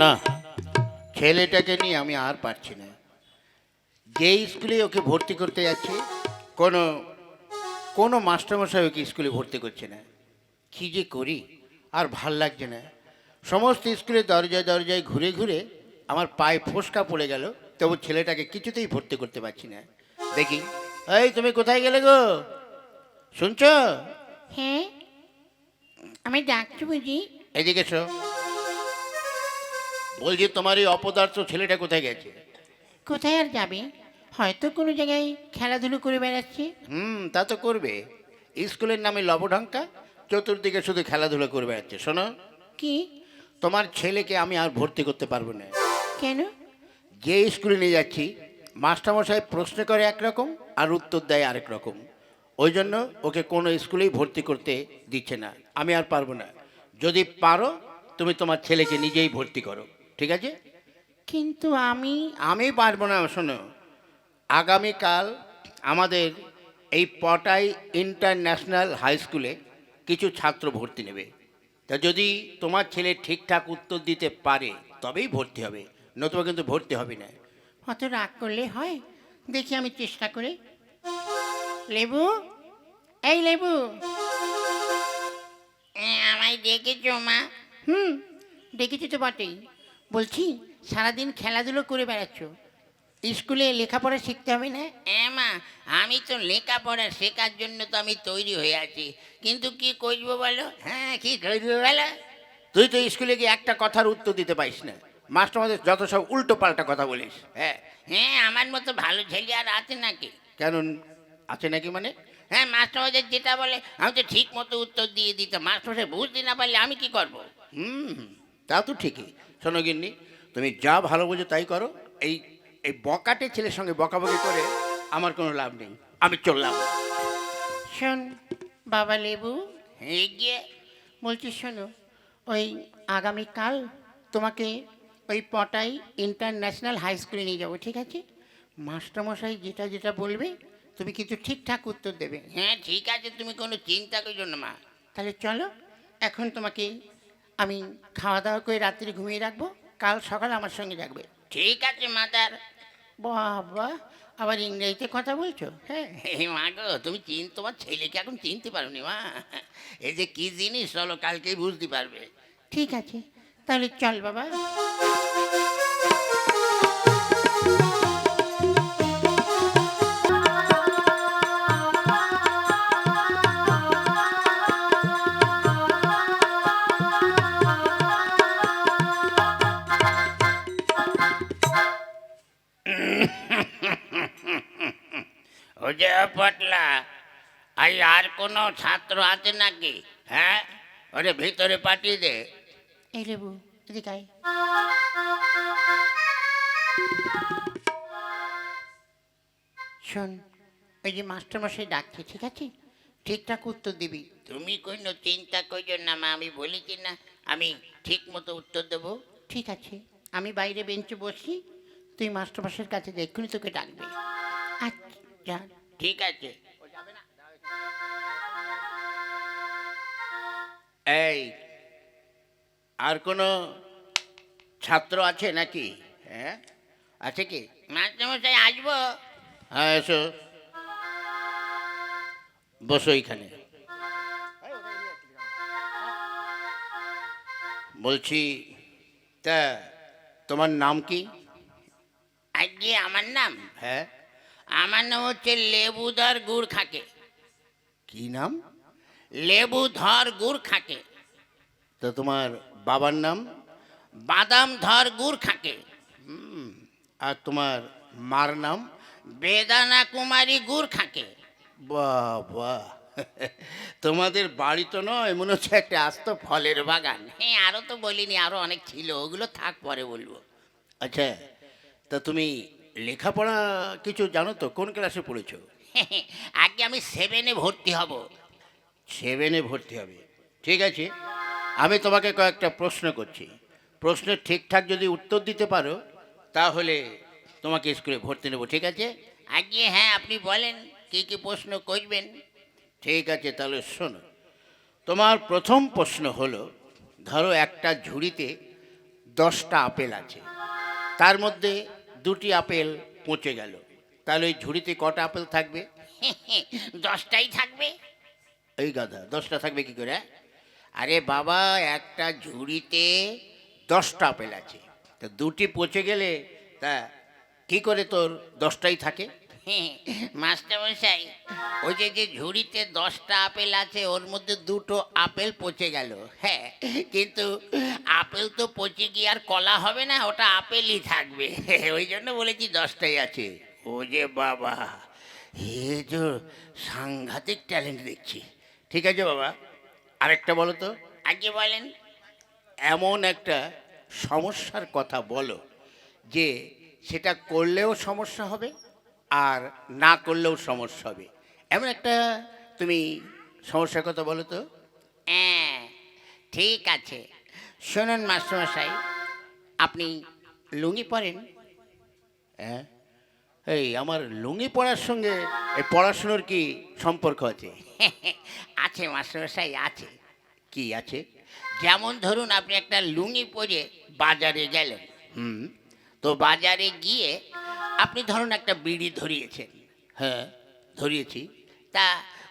না। ছেলেটাকে নিয়ে আমি আর পারছি না। যে স্কুলে ওকে ভর্তি করতে যাচ্ছি কোনো কোনো মাস্টারমশাই ওকে স্কুলে ভর্তি করছে না। কী যে করি আর ভালো লাগছে না। সমস্ত স্কুলে দরজায় দরজায় ঘুরে ঘুরে আমার পায়ে ফোসকা পড়ে গেল তবু ছেলেটাকে কিছুতেই ভর্তি করতে পারছি না। দেখি এই তুমি কোথায় গেলে গো? শুনছ? হ্যাঁ আমি ডাকছি বুঝি। এদিকে এসো। বলছি তোমার এই অপদার্থ ছেলেটা কোথায় গেছে? কোথায় আর যাবে? হয়তো কোনো জায়গায় খেলাধুলো করে বেড়াচ্ছে। হুম তা তো করবে। স্কুলের নামে লবঢঙ্কা চতুর্দিকে শুধু খেলাধুলা করে বেড়াচ্ছে। শোনো। কি? তোমার ছেলেকে আমি আর ভর্তি করতে পারব না। কেন? যে স্কুলে নিয়ে যাচ্ছি মাস্টারমশাই প্রশ্ন করে একরকম আর উত্তর দেয় আরেক রকম। ওই জন্য ওকে কোনো স্কুলেই ভর্তি করতে দিচ্ছে না। আমি আর পারব না। যদি পারো তুমি তোমার ছেলেকে নিজেই ভর্তি করো। ঠিক আছে? কিন্তু আমি আমি পারব না শোনো। আগামীকাল আমাদের এই পটাই ইন্টারন্যাশনাল হাই স্কুলে কিছু ছাত্র ভর্তি নেবে। তা যদি তোমার ছেলে ঠিকঠাক উত্তর দিতে পারে তবেই ভর্তি হবে। নতুবা কিন্তু ভর্তি হবে না। অত রাগ করলে হয়? দেখি আমি চেষ্টা করে। লেবু? এই লেবু! আমায় ডেকেছো মা? হুম ডেকেছি তো বটেই। বলছি সারাদিন খেলাধুলো করে বেড়াচ্ছ। স্কুলে লেখাপড়া শিখতে হবে না? হ্যাঁ মা আমি তো লেখাপড়া শেখার জন্য তো আমি তৈরি হয়ে আছি। কিন্তু কি করব বলো? হ্যাঁ কি করব বলো? তুই তো স্কুলে গিয়ে একটা কথার উত্তর দিতে পারিস না। মাস্টারমাদের যত সব উল্টো পাল্টা কথা বলিস। হ্যাঁ হ্যাঁ আমার মতো ভালো ছেলে আর আছে নাকি? কেন? আছে নাকি মানে? হ্যাঁ মাস্টারমশাই যেটা বলে আমি তো ঠিক মতো উত্তর দিয়ে দিতাম। মাস্টারমশাই বুঝতে না পারলে আমি কি করব? হুম। তা তো ঠিকই। শোনো গিন্নি তুমি যা ভালো বোঝো তাই করো। এই এই বকাটে ছেলের সঙ্গে বকাবকি করে আমার কোনো লাভ নেই। আমি চললাম। শোন বাবা লেবু। এই গিয়ে। বলছি শোনো ওই আগামীকাল তোমাকে ওই পটাই ইন্টারন্যাশনাল হাই স্কুলে নিয়ে যাব ঠিক আছে? মাস্টারমশাই যেটা যেটা বলবে তুমি কিন্তু ঠিকঠাক উত্তর দেবে। হ্যাঁ ঠিক আছে তুমি কোনো চিন্তা করছ না মা। তাহলে চলো এখন তোমাকে আমি খাওয়া দাওয়া করে রাত্রি ঘুমিয়ে রাখব কাল সকাল আমার সঙ্গে রাখবে ঠিক আছে মাতার। বাবা আবার ইংরেজিতে কথা বলছো? হ্যাঁ। মা গো তুমি চিন তোমার ছেলেকে এখন চিনতে পারো নি মা। এই যে কী জিনিস চলো কালকেই বুঝতে পারবে। ঠিক আছে তাহলে চল বাবা। পটলা আই আর কোনো ছাত্র আছে নাকি? হ্যাঁ? ওরে ভিতরে পাঠিয়ে দে। এই লেবু এদিকে আয়। শোন ওই যে মাস্টারমশাই ডাকছে ঠিক আছে? ঠিকঠাক উত্তর দিবি। তুমি কোনো চিন্তা করছ না মা আমি বলি বলেছি না আমি ঠিক মতো উত্তর দেবো। ঠিক আছে আমি বাইরে বেঞ্চে বসি তুই মাস্টারমশাইয়ের কাছে এক্ষুনি তোকে ডাকবে। আচ্ছা ঠিক আছে। এই আর কোনো ছাত্র আছে নাকি? হ্যাঁ? আছে কি? মাস্টারমশাই আসব? হ্যাঁ এসো। বসো এইখানে বলছি তা তোমার নাম কি? আজকে আমার নাম? হ্যাঁ? আমার নাম হচ্ছে লেবুধর গুড় খাকে। কি নাম? লেবুধর গুড় খাকে। তো তোমার বাবার নাম? বাদাম ধর গুড় খাকে। আর তোমার মার নাম? বেদানা কুমারী গুড় খাকে। বাহ বাহ তোমাদের বাড়ি তো নয় মনে হচ্ছে একটা আস্ত ফলের বাগান। হ্যাঁ আরও তো বলিনি আরও অনেক ছিল ওগুলো থাক পরে বলব। আচ্ছা তা তুমি লেখাপড়া কিছু জানো তো? কোন ক্লাসে পড়েছো? আগে আমি সেভেনে ভর্তি হব। সেভেনে ভর্তি হবে। ঠিক আছে? আমি তোমাকে কয়েকটা প্রশ্ন করছি। প্রশ্নের ঠিকঠাক যদি উত্তর দিতে পারো তাহলে তোমাকে স্কুলে ভর্তি নেব ঠিক আছে? আগে হ্যাঁ আপনি বলেন কি কি প্রশ্ন করবেন? ঠিক আছে তাহলে শোনো। তোমার প্রথম প্রশ্ন হলো ধরো একটা ঝুড়িতে দশটা আপেল আছে। তার মধ্যে দুটি আপেল পচে গেল। তাহলে ওই ঝুড়িতে কটা আপেল থাকবে? দশটাই থাকবে। এই গাধা দশটা থাকবে কি করে হ্যাঁ? আরে বাবা একটা ঝুড়িতে দশটা আপেল আছে। তা দুটি পচে গেলে তা কি করে তোর দশটাই থাকে? মাস্টারমশাই ওই যে যে ঝুড়িতে দশটা আপেল আছে ওর মধ্যে দুটো আপেল পচে গেল। হ্যাঁ কিন্তু আপেল তো পচে গিয়ে আর কলা হবে না ওটা আপেলই থাকবে। ওই জন্য বলেছি দশটাই আছে। ও যে বাবা এ যে সাংঘাতিক ট্যালেন্ট দেখছি। ঠিক আছে বাবা আরেকটা বলো তো। আগে বলেন। এমন একটা সমস্যার কথা বলো যে সেটা করলেও সমস্যা হবে আর না করলেও সমস্যা হবে। এমন একটা তুমি সমস্যার কথা বলো তো? হ্যাঁ ঠিক আছে। শুনুন মাস্টারমশাই আপনি লুঙ্গি পরেন? হ্যাঁ? এই আমার লুঙ্গি পড়ার সঙ্গে এই পড়াশুনোর কি সম্পর্ক আছে? আছে মাস্টারমশাই আছে। কি আছে? যেমন ধরুন আপনি একটা লুঙ্গি পরে বাজারে গেলেন। হুম। তো বাজারে গিয়ে আপনি ধরুন একটা বিড়ি ধরিয়েছেন হ্যাঁ ধরিয়েছি। তা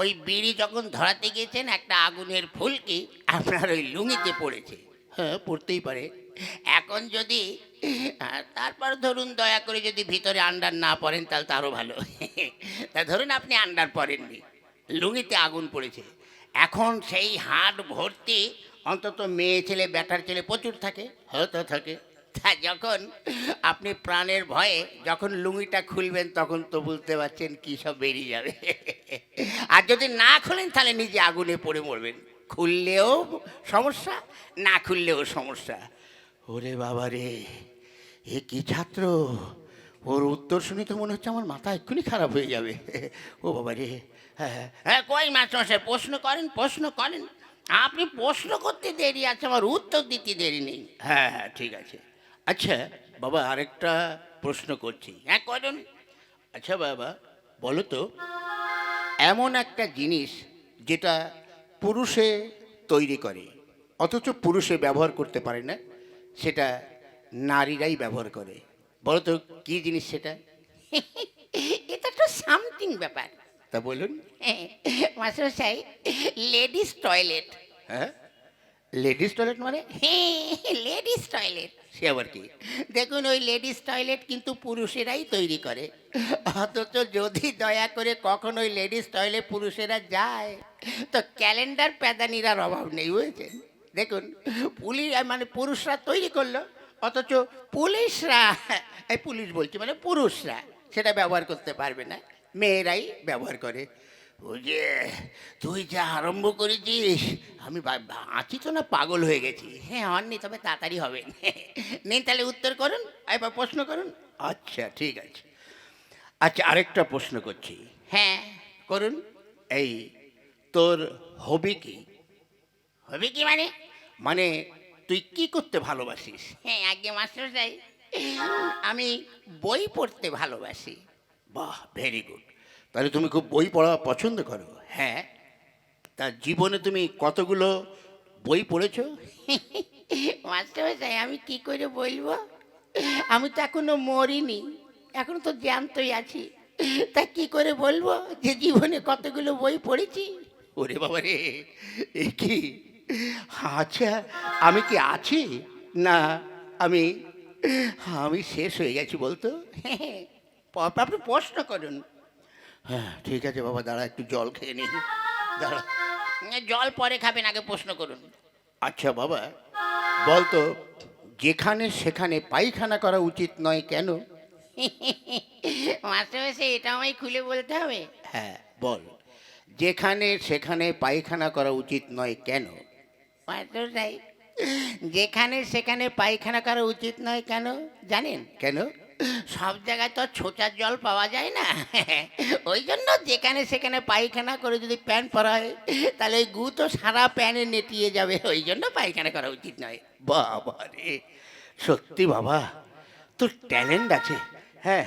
ওই বিড়ি যখন ধরাতে গিয়েছেন, একটা আগুনের ফুলকি আপনার ওই লুঙিতে পড়েছে হ্যাঁ পড়তেই পারে। এখন যদি তারপর ধরুন দয়া করে যদি ভিতরে আন্ডার না পড়েন, তাহলে তো আরও ভালো। তা ধরুন আপনি আন্ডার পরেননি লুঙিতে আগুন পড়েছে। এখন সেই হাট ভর্তি অন্তত মেয়ে ছেলে, ব্যাটার ছেলে প্রচুর থাকে হয়তো থাকে। তা যখন আপনি প্রাণের ভয়ে যখন লুঙ্গিটা খুলবেন, তখন তো বুঝতে পারছেন কী সব বেরিয়ে যাবে। আর যদি না খুলেন, তাহলে নিজে আগুনে পড়ে মরবেন। খুললেও সমস্যা, না খুললেও সমস্যা। ওরে বাবা রে, এ কি ছাত্র? ওর উত্তর শুনে তো মনে হচ্ছে আমার মাথা এক্ষুনি খারাপ হয়ে যাবে। ও বাবা রে হ্যাঁ হ্যাঁ। হ্যাঁ কই মাস্টারমশাই, প্রশ্ন করেন প্রশ্ন করেন। আপনি প্রশ্ন করতে দেরি আছে, আমার উত্তর দিতে দেরি নেই। হ্যাঁ হ্যাঁ ঠিক আছে। আচ্ছা বাবা আরেকটা প্রশ্ন করছি। হ্যাঁ কজন আচ্ছা বাবা বলো তো এমন একটা জিনিস যেটা পুরুষে তৈরি করে অথচ পুরুষে ব্যবহার করতে পারে না সেটা নারীরাই ব্যবহার করে। বলো তো কী জিনিস সেটা? এটা তো সামথিং ব্যাপার। তা বলুন। মাস্টারমশাই লেডিস টয়লেট হ্যাঁ? লেডিস টয়লেট মানে? Ladies toilet. সে আবার কি? দেখুন, ওই লেডিস টয়লেট কিন্তু পুরুষেরাই তৈরি করে। অথচ যদি দয়া করে কখন ওই লেডিস টয়লেট পুরুষেরা যায়, তো ক্যালেন্ডার প্যাদানিরার অভাব নেই, বুঝেছেন? দেখুন, পুলিশ মানে পুরুষরা তৈরি করল, অথচ পুলিশরা, এই পুলিশ বলছি মানে পুরুষরা, সেটা ব্যবহার করতে পারবে না, মেয়েরাই ব্যবহার করে। ও যে তুই যা আরম্ভ করেছিস আমি আছি তো না পাগল হয়ে গেছি। হ্যাঁ হননি তবে তাড়াতাড়ি হবে। নেই তাহলে উত্তর করুন এবার প্রশ্ন করুন। আচ্ছা ঠিক আছে। আচ্ছা আরেকটা প্রশ্ন করছি। হ্যাঁ। করুন। এই তোর হবি কি? হবে কি মানে? মানে তুই কি করতে ভালোবাসিস? হ্যাঁ আগে মাস্টার যাই আমি বই পড়তে ভালোবাসি। বাহ ভেরি গুড তাহলে তুমি খুব বই পড়া পছন্দ করো? হ্যাঁ। তা জীবনে তুমি কতগুলো বই পড়েছো? মাস্টার যাই আমি কি করে বলব? আমি তো এখনও মরিনি এখন তো জ্যান্তই আছি। তা কি করে বলব যে জীবনে কতগুলো বই পড়েছি? ওরে বাবা রে এ কি? আচ্ছা আমি কি আছি? না আমি আমি শেষ হয়ে গেছি বলতো? আপনি প্রশ্ন করুন। হ্যাঁ ঠিক আছে বাবা দাঁড়া একটু জল খেয়ে নি দাঁড়া। জল পরে খাবেন আগে প্রশ্ন করুন। আচ্ছা বাবা বলতো যেখানে সেখানে পায়খানা করা উচিত নয় কেন? মাস্টার এটা আমায় খুলে বলতে হবে। হ্যাঁ বল। যেখানে সেখানে পায়খানা করা উচিত নয় কেন? মাস্টারমশাই যেখানে সেখানে পায়খানা করা উচিত নয় কেন জানেন? কেন? সব জায়গায় তো ছোটার জল পাওয়া যায় না। ওই জন্য যেখানে সেখানে পায়খানা করে যদি প্যান পরা হয় তাহলে ওই গু তো সারা প্যানে নেটিয়ে যাবে। ওই জন্য পায়খানা করা উচিত নয়। বাবা রে সত্যি বাবা তোর ট্যালেন্ট আছে। হ্যাঁ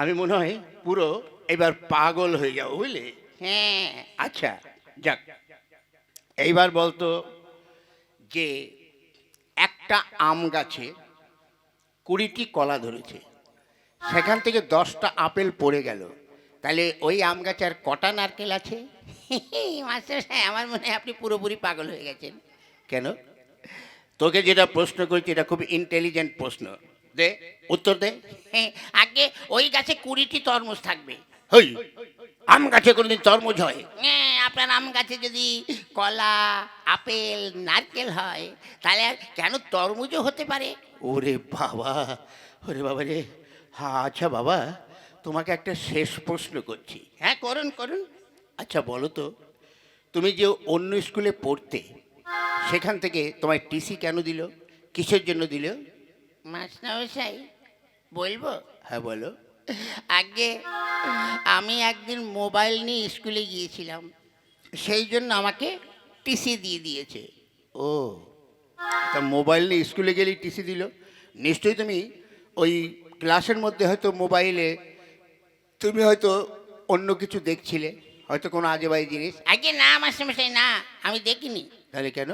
আমি মনে হয় পুরো এবার পাগল হয়ে যাব বুঝলি? হ্যাঁ। আচ্ছা যাক। এইবার বলতো যে একটা আম গাছে কুড়িটি কলা ধরেছে। সেখান থেকে দশটা আপেল পড়ে গেল। তাহলে ওই আম গাছে আর কটা নারকেল আছে? মাস্টার সাহেব আমার মনে হয় আপনি পুরোপুরি পাগল হয়ে গেছেন। কেন? তোকে যেটা প্রশ্ন করেছি এটা খুব ইন্টেলিজেন্ট প্রশ্ন। দে উত্তর দে। হ্যাঁ, আগে ওই গাছে কুড়িটি তরমুজ থাকবে। হই আম গাছে কোনোদিন তরমুজ হয়? হ্যাঁ, আপনার আম গাছে যদি কলা আপেল নারকেল হয় তাহলে কেন তরমুজও হতে পারে? ওরে বাবা ওরে বাবা রে। হ্যাঁ আচ্ছা বাবা তোমাকে একটা শেষ প্রশ্ন করছি। হ্যাঁ করুন করুন। আচ্ছা বলো তো তুমি যে অন্য স্কুলে পড়তে সেখান থেকে তোমায় টিসি কেন দিল? কিসের জন্য দিল? মাস্টারমশাই বলব? হ্যাঁ বলো। আগে আমি একদিন মোবাইল নিয়ে স্কুলে গিয়েছিলাম সেই জন্য আমাকে টিসি দিয়ে দিয়েছে। ও তা মোবাইল নিয়ে স্কুলে গেলেই টিসি দিল? নিশ্চয়ই তুমি ওই ক্লাসের মধ্যে হয়তো মোবাইলে তুমি হয়তো অন্য কিছু দেখছিলে হয়তো কোনো আজেবাই জিনিস। আগে না মাস্টারমশাই না আমি দেখিনি। তাহলে কেন?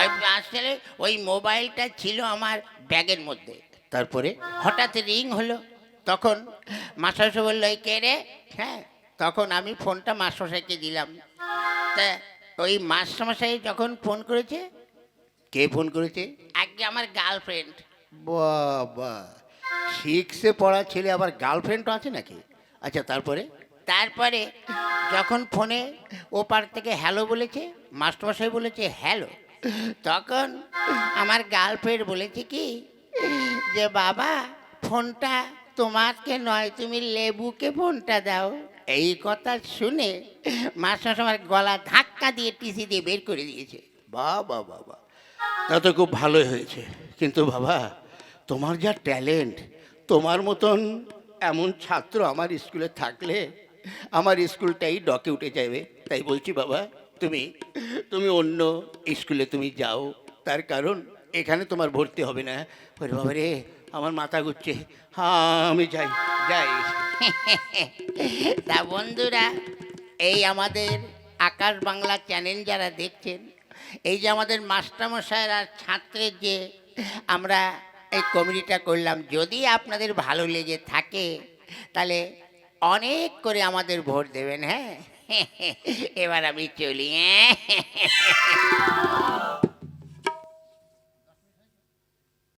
ওই আসলে ওই মোবাইলটা ছিল আমার ব্যাগের মধ্যে। তারপরে? হঠাৎ রিং হলো। তখন মাস্টারমশাই বলল এই কে রে? হ্যাঁ। তখন আমি ফোনটা মাস্টারমশাইকে দিলাম। তা ওই মাস্টারমশাই যখন ফোন করেছে কে ফোন করেছে? আগে আমার গার্লফ্রেন্ড। বাবা। সিক্সে পড়া ছেলে আবার গার্লফ্রেন্ডও আছে নাকি? আচ্ছা তারপরে? তারপরে যখন ফোনে ওপার থেকে হ্যালো বলেছে মাস্টারমশাই বলেছে হ্যালো। তখন আমার গার্লফ্রেন্ড বলেছে কি যে বাবা ফোনটা তোমাকে নয় তুমি লেবুকে ফোনটা দাও। এই কথা শুনে মাস্টারমশাই আমার গলা ধাক্কা দিয়ে টিসি দিয়ে বের করে দিয়েছে। বাবা বাবা তা তো খুব ভালোই হয়েছে। কিন্তু বাবা তোমার যা ট্যালেন্ট, তোমার মতন এমন ছাত্র আমার স্কুলে থাকলে আমার স্কুলটাই ডকে উঠে যাবে। তাই বলছি, বাবা, তুমি তুমি অন্য স্কুলে তুমি যাও। তার কারণ এখানে তোমার ভর্তি হবে না। ওরে বাবা রে, আমার মাথা ঘুরছে। হ্যাঁ আমি যাই যাই। তা বন্ধুরা, এই আমাদের আকাশ বাংলা চ্যানেল যারা দেখছেন, এই যে আমাদের মাস্টারমশাইয়ের আর ছাত্রের যে আমরা এই কমেডিটা করলাম। যদি আপনাদের ভালো লেগে থাকে, তাহলে অনেক করে আমাদের ভোট দেবেন হ্যাঁ? এবার আমি চলি হ্যাঁ?